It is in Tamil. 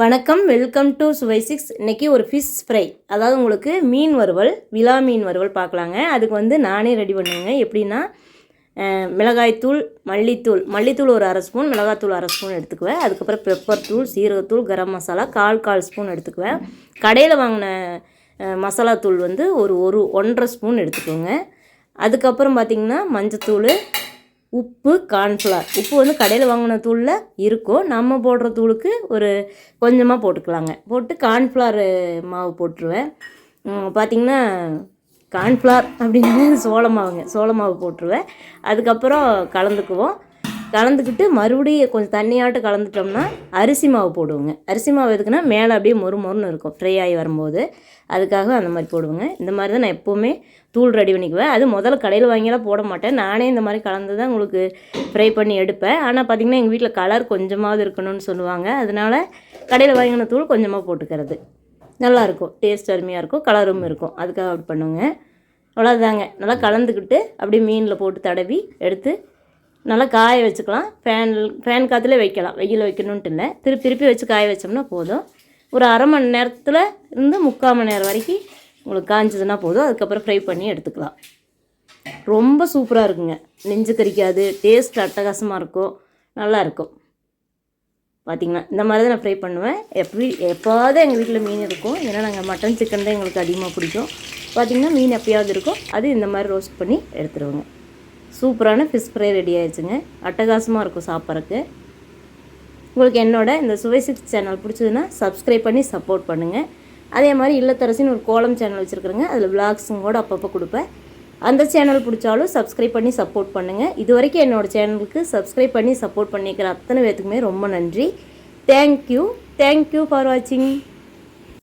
வணக்கம் வெல்கம் டு சுவை சிக்ஸ். இன்றைக்கி ஒரு ஃபிஷ் ஃப்ரை அதாவது உங்களுக்கு மீன் வறுவல் விலா மீன் வறுவல் பார்க்கலாங்க. அதுக்கு வந்து நானே ரெடி பண்ணுவேங்க. எப்படின்னா மிளகாய்த்தூள் மல்லித்தூள். மல்லித்தூள் ஒரு அரை ஸ்பூன் மிளகாத்தூள் அரை ஸ்பூன் எடுத்துக்குவேன். அதுக்கப்புறம் பெப்பர் தூள் சீரகத்தூள் கரம் மசாலா கால் கால் ஸ்பூன் எடுத்துக்குவேன். கடையில் வாங்கின மசாலா மசாலாத்தூள் வந்து ஒரு ஒரு ஒன்றரை ஸ்பூன் எடுத்துக்கோங்க. அதுக்கப்புறம் பார்த்திங்கன்னா மஞ்சத்தூள் உப்பு கார்ன்ஃப்ளவர் உப்பு வந்து கடையில் வாங்கின தூளில் இருக்கும். நம்ம போடுற தூளுக்கு ஒரு கொஞ்சமாக போட்டுக்கலாங்க. போட்டு கார்ன்ஃப்ளவர் மாவு போட்டுருவேன். பார்த்திங்கன்னா கார்ன்ஃப்ளவர் அப்படின்னா சோள மாவுங்க. சோள மாவு போட்டுருவேன். அதுக்கப்புறம் கலந்துக்குவோம். கலந்துக்கிட்டு மறுபடியும் கொஞ்சம் தண்ணியாட்டு கலந்துட்டோம்னா அரிசி மாவு போடுவோங்க. அரிசி மாவு எதுக்குன்னா மேலே அப்படியே மொறு மொறுன்னு இருக்கும். ஃப்ரை ஆகி வரும்போது. அதுக்காக அந்த மாதிரி போடுவேங்க. இந்த மாதிரி தான் நான் எப்போவுமே தூள் ரெடி பண்ணிக்குவேன். அது முதல்ல கடையில் வாங்கியெல்லாம் போட மாட்டேன். நானே இந்த மாதிரி கலந்து தான் உங்களுக்கு ஃப்ரை பண்ணி எடுப்பேன். ஆனால் பார்த்திங்கன்னா எங்கள் வீட்டில் கலர் கொஞ்சமாவது இருக்கணும்னு சொல்லுவாங்க. அதனால் கடையில் வாங்கின தூள் கொஞ்சமாக போட்டுக்கிறது. நல்லாயிருக்கும் டேஸ்ட் அருமையாக இருக்கும். கலரும் இருக்கும். அதுக்காக அப்படி பண்ணுவேங்க. அவ்வளோதாங்க நல்லா கலந்துக்கிட்டு அப்படியே மீனில் போட்டு தடவி எடுத்து நல்லா காய வச்சுக்கலாம். ஃபேன் ஃபேன் காற்றுல வைக்கலாம். வெயில் வைக்கணுன்ட்டு இல்லை. திருப்பி திருப்பி வச்சு காய வச்சோம்னா போதும். ஒரு அரை மணி நேரத்தில் இருந்து முக்கால் மணி நேரம் வரைக்கும் உங்களுக்கு காய்ஞ்சதுன்னா போதும். அதுக்கப்புறம் ஃப்ரை பண்ணி எடுத்துக்கலாம். ரொம்ப சூப்பராக இருக்குங்க. நெஞ்சு கறிக்காது டேஸ்ட் அட்டகாசமாக இருக்கும். நல்லா இருக்கும். இந்த மாதிரி தான் நான் ஃப்ரை பண்ணுவேன். எப்படி எப்போவாவது எங்கள் வீட்டில் மீன் இருக்கும். ஏன்னா நாங்கள் மட்டன் சிக்கன் தான் எங்களுக்கு அதிகமாக பிடிக்கும். பார்த்திங்கன்னா மீன் எப்பயாவது இருக்கும். அது இந்த மாதிரி ரோஸ்ட் பண்ணி எடுத்துருவோங்க. சூப்பரான ஃபிஷ் ஃப்ரை ரெடி ஆயிடுச்சுங்க. அட்டகாசமாக இருக்கும் சாப்பிட்றக்கு உங்களுக்கு என்னோட இந்த சுவை சிக்ஸ் சேனல் பிடிச்சதுன்னா சப்ஸ்கிரைப் பண்ணி சப்போர்ட் பண்ணுங்கள் அதே மாதிரி இல்லத்தரசின்னு ஒரு கோலம் சேனல் வச்சுருக்குறேங்க. அதில் விளாக்ஸும் கூட அப்பப்போ கொடுப்பேன். அந்த சேனல் பிடிச்சாலும் சப்ஸ்கிரைப் பண்ணி சப்போர்ட் பண்ணுங்கள் இது வரைக்கும் என்னோடய சேனலுக்கு சப்ஸ்கிரைப் பண்ணி சப்போர்ட் பண்ணிக்கிற அத்தனை பேத்துக்குமே ரொம்ப நன்றி. தேங்க்யூ தேங்க்யூ ஃபார் வாட்சிங்